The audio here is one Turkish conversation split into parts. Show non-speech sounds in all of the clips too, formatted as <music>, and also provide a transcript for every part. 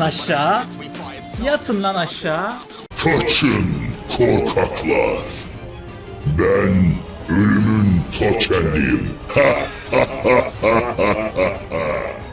Yatın aşağı. Yatın lan aşağı. Kaçın korkaklar. Ben ölümün ta kendiyim.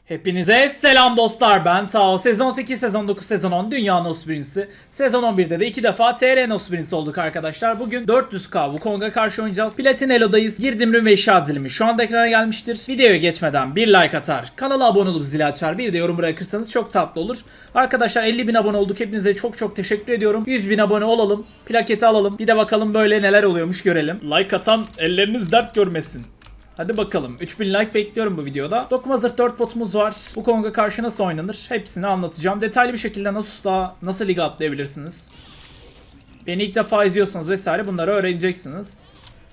Hepinize selam dostlar ben Tao. Sezon 8, sezon 9, sezon 10 Dünya Nos birincisi. Sezon 11'de de iki defa TR Nos birincisi olduk arkadaşlar. Bugün 400k Wukong'a karşı oynayacağız. Platin Elo'dayız. Girdim rün ve eşya dilimi şu anda ekrana gelmiştir. Videoya geçmeden bir like atar, kanala abone olup zili açar, bir de yorum bırakırsanız çok tatlı olur. Arkadaşlar 50 bin abone olduk. Hepinize çok çok teşekkür ediyorum. 100 bin abone olalım. Plaketi alalım. Bir de bakalım böyle neler oluyormuş görelim. Like atan elleriniz dert görmesin. Hadi bakalım. 3000 like bekliyorum bu videoda. Dokuma zırh 4 botumuz var. Bu Kong'a karşı nasıl oynanır? Hepsini anlatacağım. Detaylı bir şekilde daha nasıl liga atlayabilirsiniz? Beni ilk defa izliyorsanız vesaire bunları öğreneceksiniz.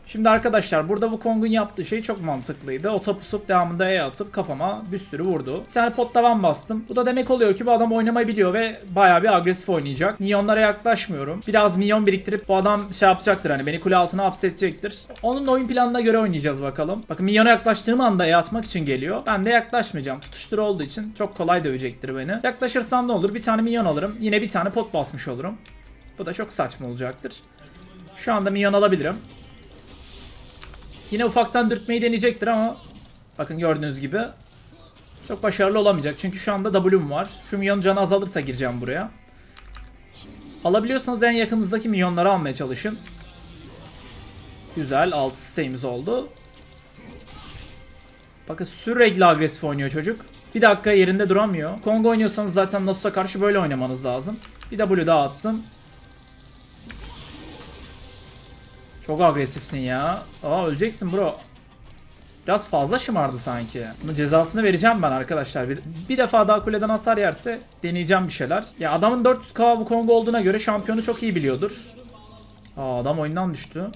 Şimdi arkadaşlar burada bu Kong'un yaptığı şey çok mantıklıydı. Otopusup devamında E atıp kafama bir sürü vurdu. Bir tane pot tavan bastım. Bu da demek oluyor ki bu adam oynamayı biliyor ve bayağı bir agresif oynayacak. Minyonlara yaklaşmıyorum. Biraz minyon biriktirip bu adam şey yapacaktır hani beni kule altına hapsedecektir. Onun oyun planına göre oynayacağız bakalım. Bakın minyona yaklaştığım anda E atmak için geliyor. Ben de yaklaşmayacağım. Tutuştur olduğu için çok kolay dövecektir beni. Yaklaşırsam ne olur? Bir tane minyon alırım. Yine bir tane pot basmış olurum. Bu da çok saçma olacaktır. Şu anda minyon alabilirim. Yine ufaktan dürtmeyi deneyecektir ama bakın gördüğünüz gibi çok başarılı olamayacak. Çünkü şu anda W'm var. Şu milyon canı azalırsa gireceğim buraya. Alabiliyorsanız en yakınızdaki milyonları almaya çalışın. Güzel 6 isteğimiz oldu. Bakın sürekli agresif oynuyor çocuk. Bir dakika yerinde duramıyor. Kong oynuyorsanız zaten Nasus'a karşı böyle oynamanız lazım. Bir W daha attım. Çok agresifsin ya. Aa öleceksin bro. Biraz fazla şımardı sanki. Bunun cezasını vereceğim ben arkadaşlar. Bir, bir defa daha kuleden hasar yerse deneyeceğim bir şeyler. Ya adamın 400k bu Kong olduğuna göre şampiyonu çok iyi biliyordur. Aa adam oyundan düştü.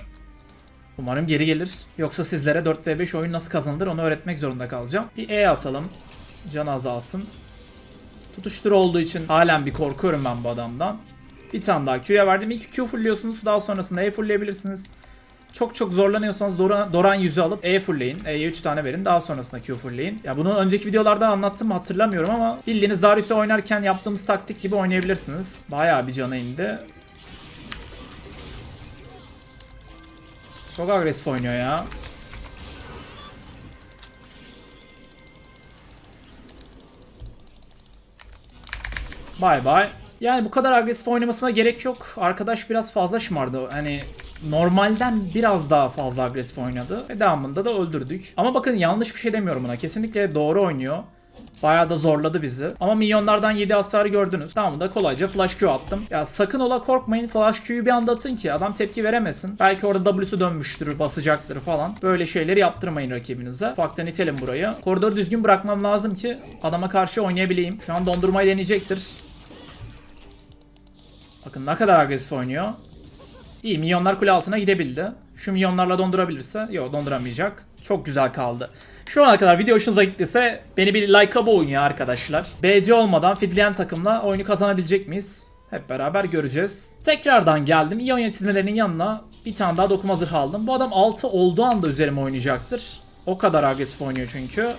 Umarım geri gelir. Yoksa sizlere 4v5 oyun nasıl kazanılır onu öğretmek zorunda kalacağım. Bir E atalım. Can azalsın. Tutuştur olduğu için halen bir korkuyorum ben bu adamdan. Bir tane daha Q'ya verdim. İlk Q fullliyorsunuz. Daha sonrasında E fullleyebilirsiniz. Çok çok zorlanıyorsanız Doran, Doran yüzü alıp E fullleyin. E'ye 3 tane verin. Daha sonrasında Q fullleyin. Ya bunu önceki videolarda anlattım mı hatırlamıyorum ama bildiğiniz Darius'u oynarken yaptığımız taktik gibi oynayabilirsiniz. Bayağı bir cana indi. Çok agresif oynuyor ya. Bay bay. Yani bu kadar agresif oynamasına gerek yok. Arkadaş biraz fazla şımardı. Hani normalden biraz daha fazla agresif oynadı. Ve devamında da öldürdük. Ama bakın yanlış bir şey demiyorum buna. Kesinlikle doğru oynuyor. Bayağı da zorladı bizi. Ama milyonlardan 7 hasarı gördünüz. Tamam da kolayca flash Q attım. Ya sakın ola korkmayın flash Q'yu bir anda atın ki adam tepki veremesin. Belki orada W'su dönmüştür, basacaktır falan. Böyle şeyleri yaptırmayın rakibinize. Ufaktan itelim burayı. Koridoru düzgün bırakmam lazım ki adama karşı oynayabileyim. Şu an dondurmayı deneyecektir. Bakın ne kadar agresif oynuyor. İyi milyonlar kule altına gidebildi. Şu milyonlarla dondurabilirse yok donduramayacak. Çok güzel kaldı. Şu ana kadar video hoşunuza gittiyse beni bir like'a boğun ya arkadaşlar. BC olmadan fidleyen takımla oyunu kazanabilecek miyiz? Hep beraber göreceğiz. Tekrardan geldim. İonya çizmelerinin yanına bir tane daha dokuma zırh aldım. Bu adam 6 olduğu anda üzerime oynayacaktır. O kadar agresif oynuyor çünkü.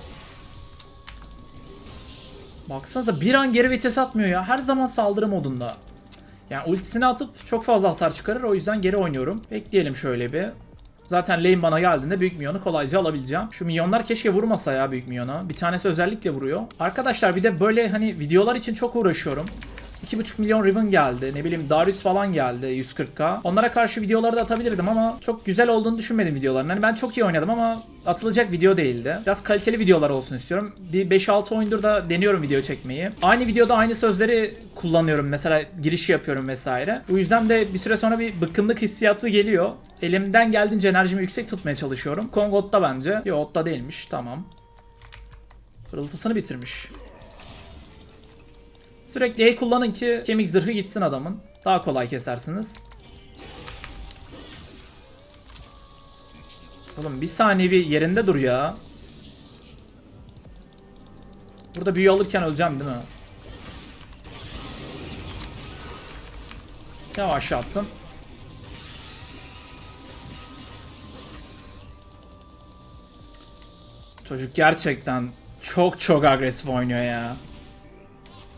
Baksanıza bir an geri vites atmıyor ya. Her zaman saldırı modunda. Yani ultisini atıp çok fazla hasar çıkarır. O yüzden geri oynuyorum. Bekleyelim şöyle bir. Zaten lane bana geldiğinde büyük minyonu kolayca alabileceğim. Şu minyonlar keşke vurmasa ya büyük minyona. Bir tanesi özellikle vuruyor. Arkadaşlar bir de böyle hani videolar için çok uğraşıyorum. 2.5 milyon Riven geldi. Ne bileyim Darius falan geldi 140k. Onlara karşı videoları da atabilirdim ama çok güzel olduğunu düşünmedim videoların. Hani ben çok iyi oynadım ama atılacak video değildi. Biraz kaliteli videolar olsun istiyorum. Bir 5-6 oyundur da deniyorum video çekmeyi. Aynı videoda aynı sözleri kullanıyorum. Mesela giriş yapıyorum vesaire. Bu yüzden de bir süre sonra bir bıkkınlık hissiyatı geliyor. Elimden geldiğince enerjimi yüksek tutmaya çalışıyorum. Kong Otta bence. Yo Otta değilmiş. Tamam. Pırıltısını bitirmiş. Sürekli E kullanın ki kemik zırhı gitsin adamın. Daha kolay kesersiniz. Oğlum bir saniye bir yerinde dur ya. Burada büyü alırken öleceğim değil mi? Yavaş attım. Çocuk gerçekten çok çok agresif oynuyor ya.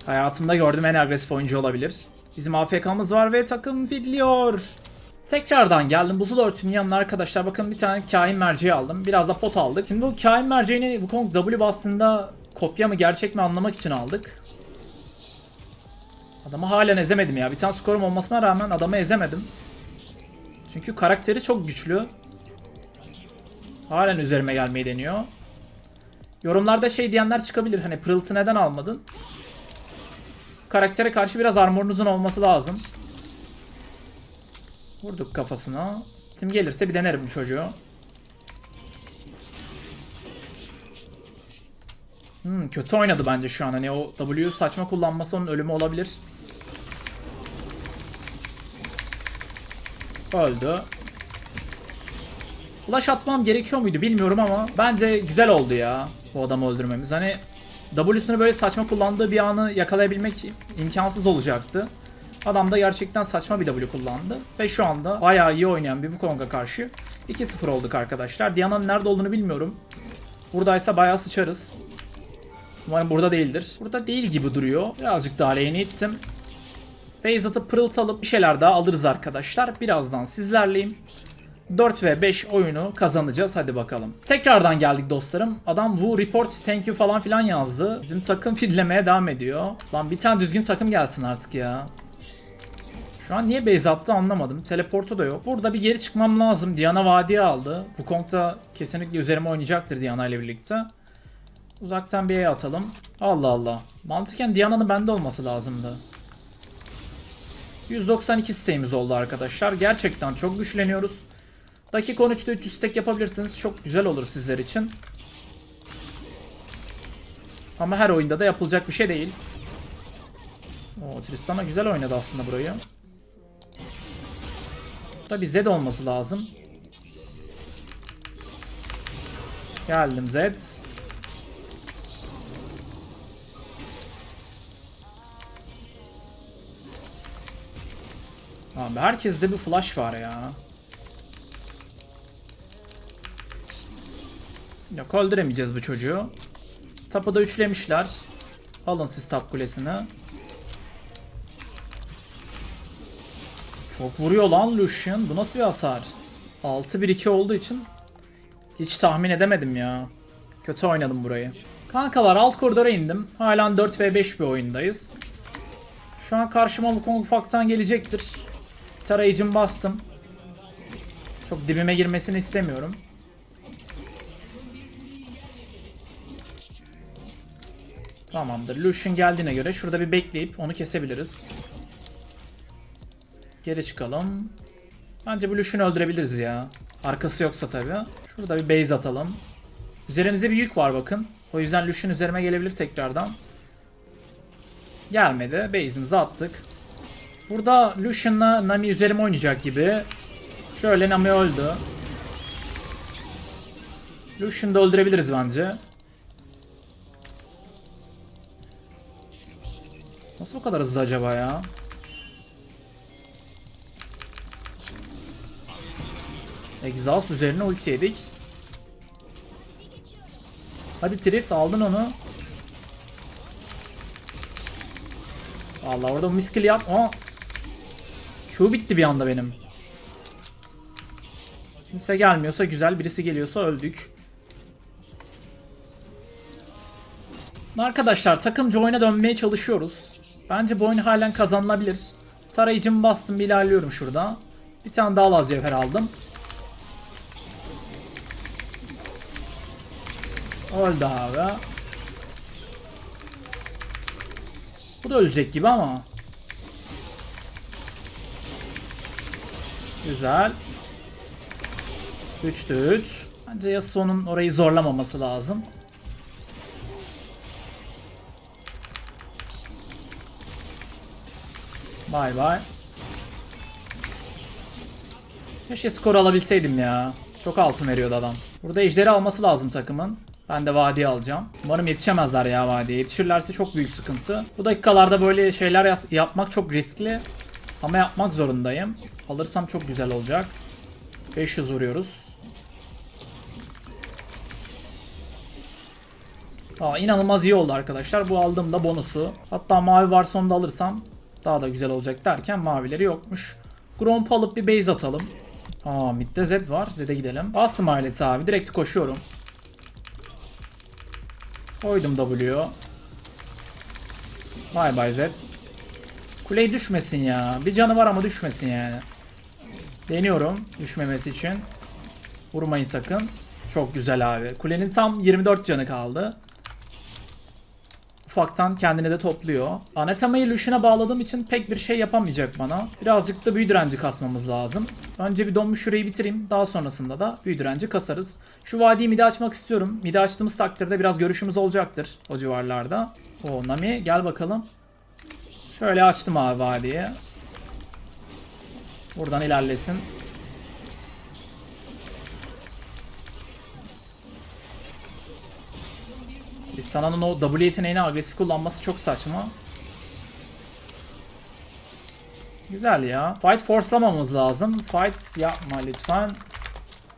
Hayatımda gördüğüm en agresif oyuncu olabilir. Bizim AFK'mız var ve takım fidliyor. Tekrardan geldim. Buzul örtünün yanına arkadaşlar bakın bir tane kain merceği aldım. Biraz da pot aldık. Şimdi bu kain merceğini bu Kong W bastığında kopya mı gerçek mi anlamak için aldık. Adamı halen ezemedim ya. Bir tane skorum olmasına rağmen adamı ezemedim. Çünkü karakteri çok güçlü. Halen üzerime gelmeyi deniyor. Yorumlarda şey diyenler çıkabilir. Hani pırıltı neden almadın? Karaktere karşı biraz armorunuzun olması lazım. Vurduk kafasına. Tim gelirse bir denerim çocuğu. Hmm, kötü oynadı bence şu an. Hani o W saçma kullanması onun ölümü olabilir. Öldü. Flash atmam gerekiyor muydu bilmiyorum ama bence güzel oldu ya bu adamı öldürmemiz. Hani W'sunu böyle saçma kullandığı bir anı yakalayabilmek imkansız olacaktı. Adam da gerçekten saçma bir W kullandı. Ve şu anda bayağı iyi oynayan bir Wukong'a karşı 2-0 olduk arkadaşlar. Diana'nın nerede olduğunu bilmiyorum. Buradaysa bayağı sıçarız. Umarım burada değildir. Burada değil gibi duruyor. Birazcık daha lane'i ittim. Base atıp pırıltı alıp bir şeyler daha alırız arkadaşlar. Birazdan sizlerleyim. 4 ve 5 oyunu kazanacağız. Hadi bakalım. Tekrardan geldik dostlarım. Adam Wu report thank you falan filan yazdı. Bizim takım <laughs> fidlemeye devam ediyor. Lan bir tane düzgün takım gelsin artık ya. Şu an niye base attı anlamadım. Teleportu da yok. Burada bir geri çıkmam lazım. Diana vadiye aldı. Bu Kong da kesinlikle üzerime oynayacaktır Diana ile birlikte. Uzaktan bir E atalım. Allah Allah. Mantıken Diana'nın bende olması lazımdı. 192 isteğimiz oldu arkadaşlar. Gerçekten çok güçleniyoruz. Dakika 13'te 300 stack yapabilirsiniz. Çok güzel olur sizler için. Ama her oyunda da yapılacak bir şey değil. O Tristana güzel oynadı aslında burayı. Bir Zed olması lazım. Geldim Zed. Abi herkeste bir flash var ya. Yok öldüremeyeceğiz bu çocuğu. Tapı da üçlemişler. Alın siz tap kulesini. Çok vuruyor lan Lucian. Bu nasıl bir hasar? 6-1-2 olduğu için hiç tahmin edemedim ya. Kötü oynadım burayı. Kankalar alt koridora indim. Halen 4 v 5 bir oyundayız. Şu an karşıma Wukong ufaktan gelecektir. Tarayıcım bastım. Çok dibime girmesini istemiyorum. Tamamdır. Lucian geldiğine göre şurada bir bekleyip onu kesebiliriz. Geri çıkalım. Bence bu Lucian'ı öldürebiliriz ya. Arkası yoksa tabi. Şurada bir base atalım. Üzerimizde bir yük var bakın. O yüzden Lucian üzerime gelebilir tekrardan. Gelmedi. Base'imizi attık. Burada Lucian'la Nami üzerime oynayacak gibi. Şöyle Nami öldü. Lucian'ı da öldürebiliriz bence. Nasıl bu kadar hızlı acaba ya? Exhaust üzerine ulti yedik. Hadi Tris aldın onu. Allah orada miskil yap. Aa. Şu bitti bir anda benim. Kimse gelmiyorsa güzel, birisi geliyorsa öldük. Arkadaşlar takımcı oyuna dönmeye çalışıyoruz. Bence bu oyun halen kazanılabilir. Tarayıcımı bastım ilerliyorum şurada. Bir tane daha laz cevher aldım. Öldü abi. Bu da ölecek gibi ama. Güzel. 3'te 3. Bence Yasuo'nun orayı zorlamaması lazım. Bay bay. Keşke skor alabilseydim ya. Çok altın veriyordu adam. Burada ejderi alması lazım takımın. Ben de vadiye alacağım. Umarım yetişemezler ya vadiye. Yetişirlerse çok büyük sıkıntı. Bu dakikalarda böyle şeyler yapmak çok riskli. Ama yapmak zorundayım. Alırsam çok güzel olacak. 500 vuruyoruz. Aa, inanılmaz iyi oldu arkadaşlar. Bu aldığımda bonusu. Hatta mavi varsa onu da alırsam daha da güzel olacak derken mavileri yokmuş. Gromp alıp bir base atalım. Aa midde Z var. Z'de gidelim. Bastım ailesi abi. Direkt koşuyorum. Koydum W'yu. Bye bye Z. Kuley düşmesin ya. Bir canı var ama düşmesin yani. Deniyorum düşmemesi için. Vurmayın sakın. Çok güzel abi. Kulenin tam 24 canı kaldı. Ufaktan kendini de topluyor. Anatemayı Lucian'a bağladığım için pek bir şey yapamayacak bana. Birazcık da büyü direnci kasmamız lazım. Önce bir donmuş şurayı bitireyim. Daha sonrasında da büyü direnci kasarız. Şu vadiyi midi açmak istiyorum. Midi açtığımız takdirde biraz görüşümüz olacaktır o civarlarda. O Nami gel bakalım. Şöyle açtım abi vadiyi. Buradan ilerlesin. Tristana'nın o W yeteneğini agresif kullanması çok saçma. Güzel ya. Fight forcelamamız lazım. Fight yapma lütfen.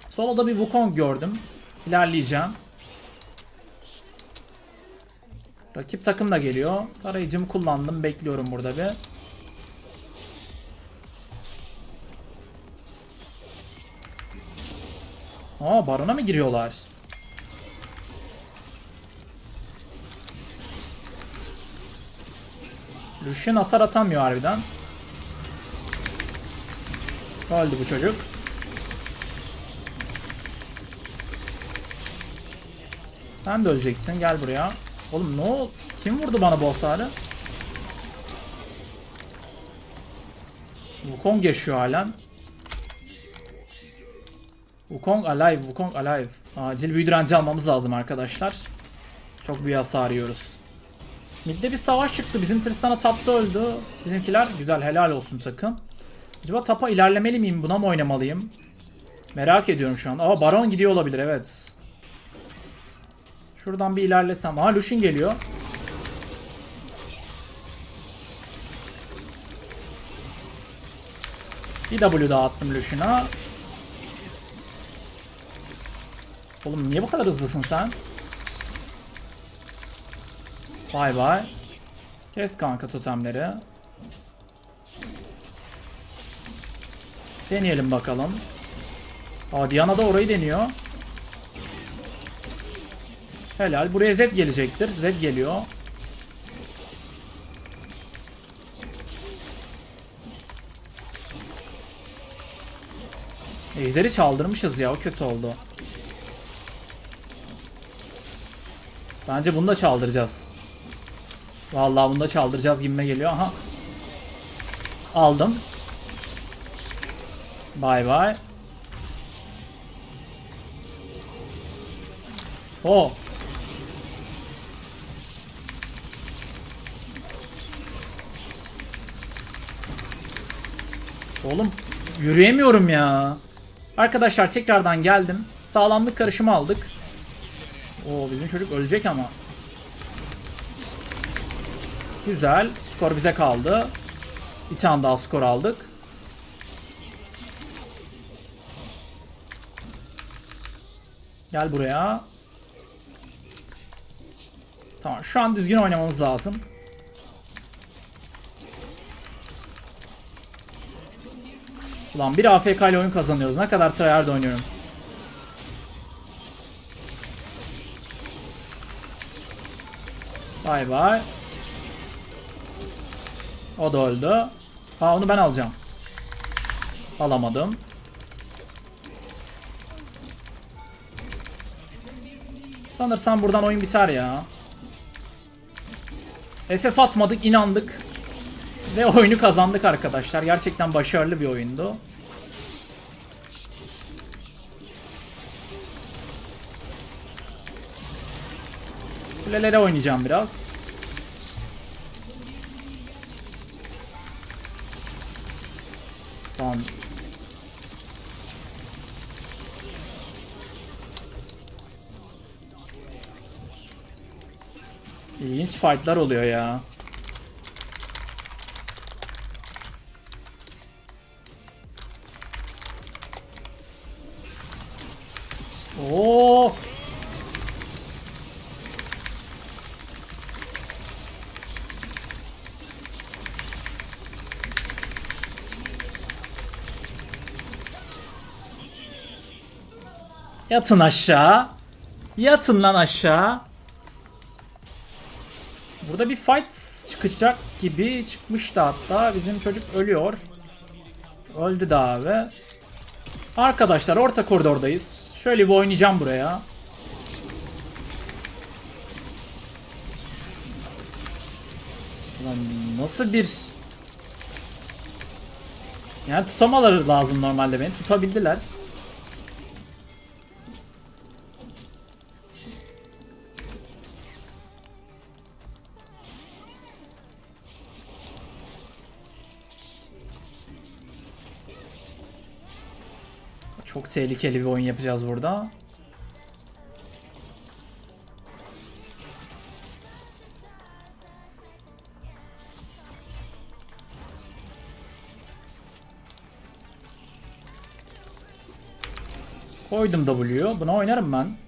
Solo'da bir Wukong gördüm. İlerleyeceğim. Rakip takım da geliyor. Tarayıcımı kullandım. Bekliyorum burada bir. Aa barona mı giriyorlar? Lucian hasar atamıyor harbiden. Öldü bu çocuk. Sen de öleceksin. Gel buraya. Oğlum ne oldu? Kim vurdu bana bu hasarı? Wukong yaşıyor halen. Wukong alive, Wukong alive. Acil büyü direnci almamız lazım arkadaşlar. Çok büyük hasar yiyoruz. Mid'de bir savaş çıktı. Bizim Tristana tapta öldü. Bizimkiler güzel helal olsun takım. Acaba tapa ilerlemeli miyim? Buna mı oynamalıyım? Merak ediyorum şu an. Aa Baron gidiyor olabilir evet. Şuradan bir ilerlesem. Aa Lucian geliyor. Bir W daha attım Lucian'a. Oğlum niye bu kadar hızlısın sen? Bay bay. Kes kanka totemleri. Deneyelim bakalım. Aa Diana da orayı deniyor. Helal. Buraya Z gelecektir. Z geliyor. Ejderi çaldırmışız ya. O kötü oldu. Bence bunu da çaldıracağız. Vallahi bunu da çaldıracağız gibime geliyor. Aha. Aldım. Bay bay. O. Oğlum yürüyemiyorum ya. Arkadaşlar tekrardan geldim. Sağlamlık karışımı aldık. Oo bizim çocuk ölecek ama. Güzel. Skor bize kaldı. Bir tane daha skor aldık. Gel buraya. Tamam şu an düzgün oynamamız lazım. Ulan bir AFK ile oyun kazanıyoruz. Ne kadar tryhard oynuyorum. Bay bay. O da öldü. Ha onu ben alacağım. Alamadım. Sanırsam buradan oyun biter ya. FF atmadık, inandık. Ve oyunu kazandık arkadaşlar. Gerçekten başarılı bir oyundu. Kulelere oynayacağım biraz. fightlar oluyor ya. Oo. Yatın aşağı. Yatın lan aşağı. Burada bir fight çıkacak gibi çıkmıştı hatta. Bizim çocuk ölüyor. Öldü de abi. Arkadaşlar orta koridordayız. Şöyle bir oynayacağım buraya. Lan nasıl bir... Yani tutamaları lazım normalde beni. Tutabildiler. Tehlikeli bir oyun yapacağız burada. Koydum W. Buna oynarım ben.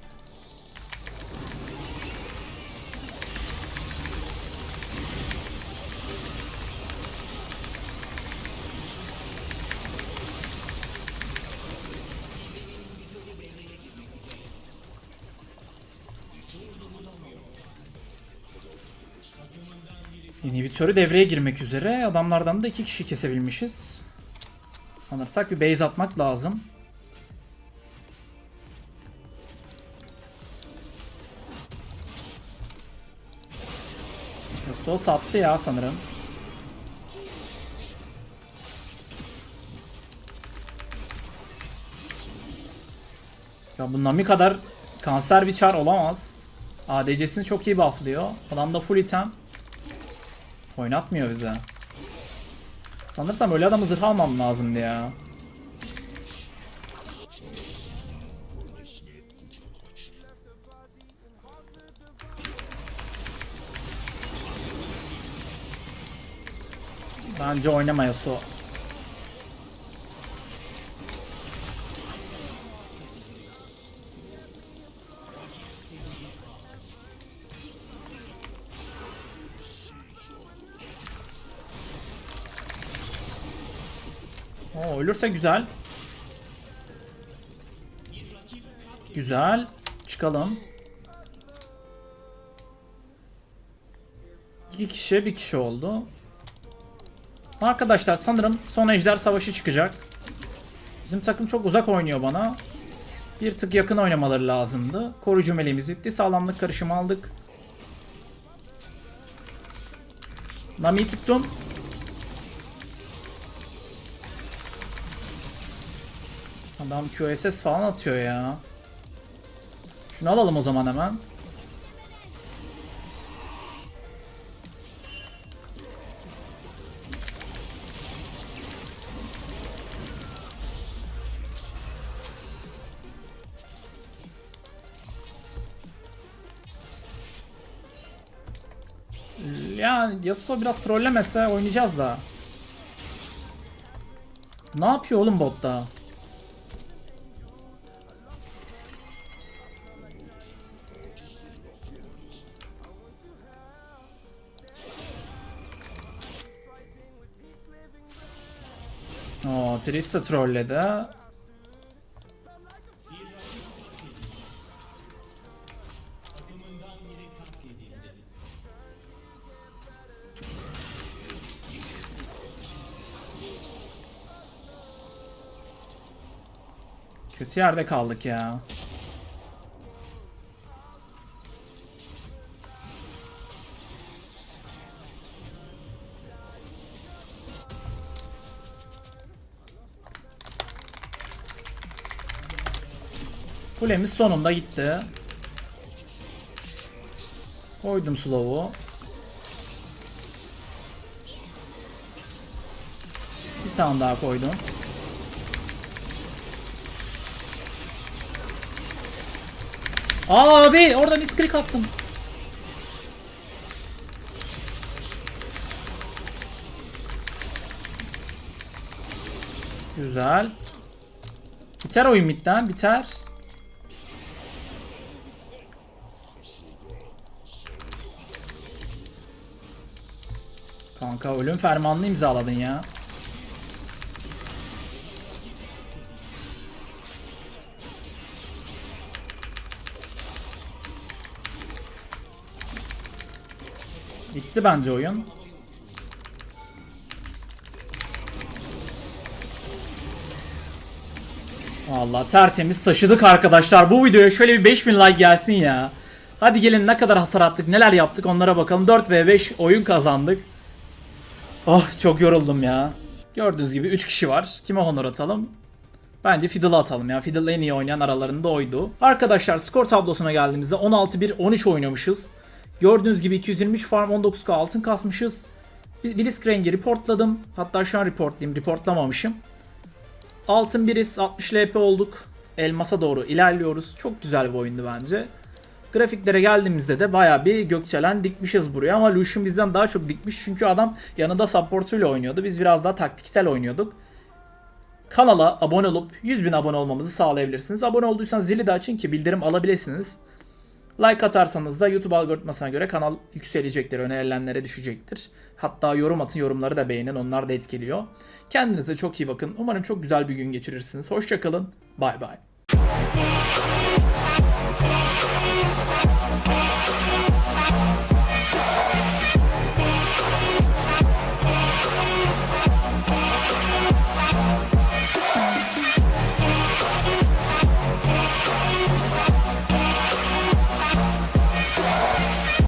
İnhibitörü devreye girmek üzere. Adamlardan da iki kişi kesebilmişiz. Sanırsak bir base atmak lazım. Yasuo sattı ya sanırım. Ya bu Nami kadar kanser bir çar olamaz. ADC'sini çok iyi bufflıyor. Adam da full item. Oynatmıyor bize. Sanırsam öyle adamı zırh almam lazımdı ya. Bence oynama Yasuo. Ölürse güzel. Güzel. Çıkalım. İki kişi bir kişi oldu. Arkadaşlar sanırım son ejder savaşı çıkacak. Bizim takım çok uzak oynuyor bana. Bir tık yakın oynamaları lazımdı. Koruyucu meleğimiz bitti. Sağlamlık karışımı aldık. Nami'yi tuttum. Adam QSS falan atıyor ya. Şunu alalım o zaman hemen. Yani Yasuo biraz trollemese oynayacağız da. Ne yapıyor oğlum botta? Trista trolledi. Kötü yerde kaldık ya. Kulemiz sonunda gitti. Koydum slow'u. Bir tane daha koydum. Abi oradan isklik attım. Güzel. Biter oyun midden biter. dakika ölüm fermanını imzaladın ya. Bitti bence oyun. Valla tertemiz taşıdık arkadaşlar. Bu videoya şöyle bir 5000 like gelsin ya. Hadi gelin ne kadar hasar attık neler yaptık onlara bakalım. 4 ve 5 oyun kazandık. Oh çok yoruldum ya. Gördüğünüz gibi 3 kişi var. Kime honor atalım? Bence Fiddle'ı atalım ya. Fiddle en iyi oynayan aralarında oydu. Arkadaşlar skor tablosuna geldiğimizde 16-1-13 oynamışız. Gördüğünüz gibi 223 farm 19k altın kasmışız. Blitzcrank'i reportladım. Hatta şu an reportlayayım. Reportlamamışım. Altın biriz 60 LP olduk. Elmas'a doğru ilerliyoruz. Çok güzel bir oyundu bence. Grafiklere geldiğimizde de baya bir gökçelen dikmişiz buraya ama Lucian bizden daha çok dikmiş çünkü adam yanında supportuyla oynuyordu. Biz biraz daha taktiksel oynuyorduk. Kanala abone olup 100 bin abone olmamızı sağlayabilirsiniz. Abone olduysanız zili de açın ki bildirim alabilirsiniz. Like atarsanız da YouTube algoritmasına göre kanal yükselecektir, önerilenlere düşecektir. Hatta yorum atın, yorumları da beğenin, onlar da etkiliyor. Kendinize çok iyi bakın. Umarım çok güzel bir gün geçirirsiniz. Hoşçakalın, bay bay.